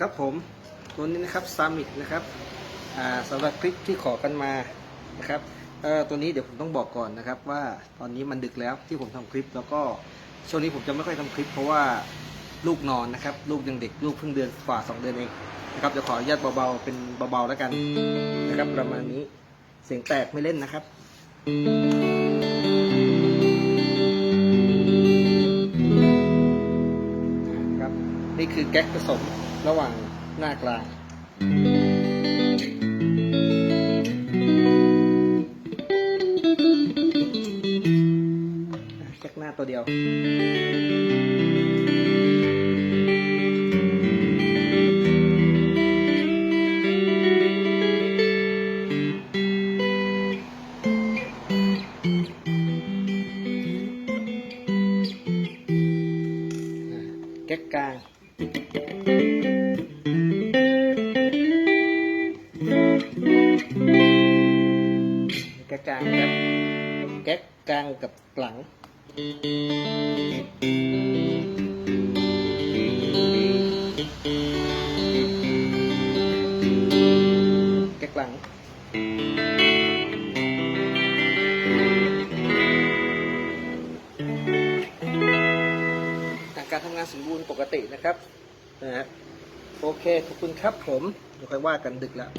ครับผมตัวนี้นะครับซามิกนะครับสำหรับคลิปที่ขอกันมานะครับตัวนี้เดี๋ยวผมต้องบอกก่อนนะครับ ว่าตอนนี้มันดึกแล้วที่ผมทำคลิป แล้วก็ช่วงนี้ผมจะไม่ค่อยทำคลิป เพราะว่าลูกนอนนะครับ ลูกยังเด็กลูกเพิ่งเดือนกว่าสองเดือนเองนะครับจะขออนุญาตเบาๆเป็นเบาๆแล้วกันนะครับ ประมาณนี้เสียงแตกไม่เล่นนะครับ นี่คือแก๊กผสมระหว่างหน้ากลาง แก๊กหน้าตัวเดียวแก๊กกลาง แก๊กกลางครั การทำงานสมบูรณ์ปกตินะครับนะฮะโอเค ขอบคุณครับผมเดี๋ยวค่อยว่ากันดึกแล้ว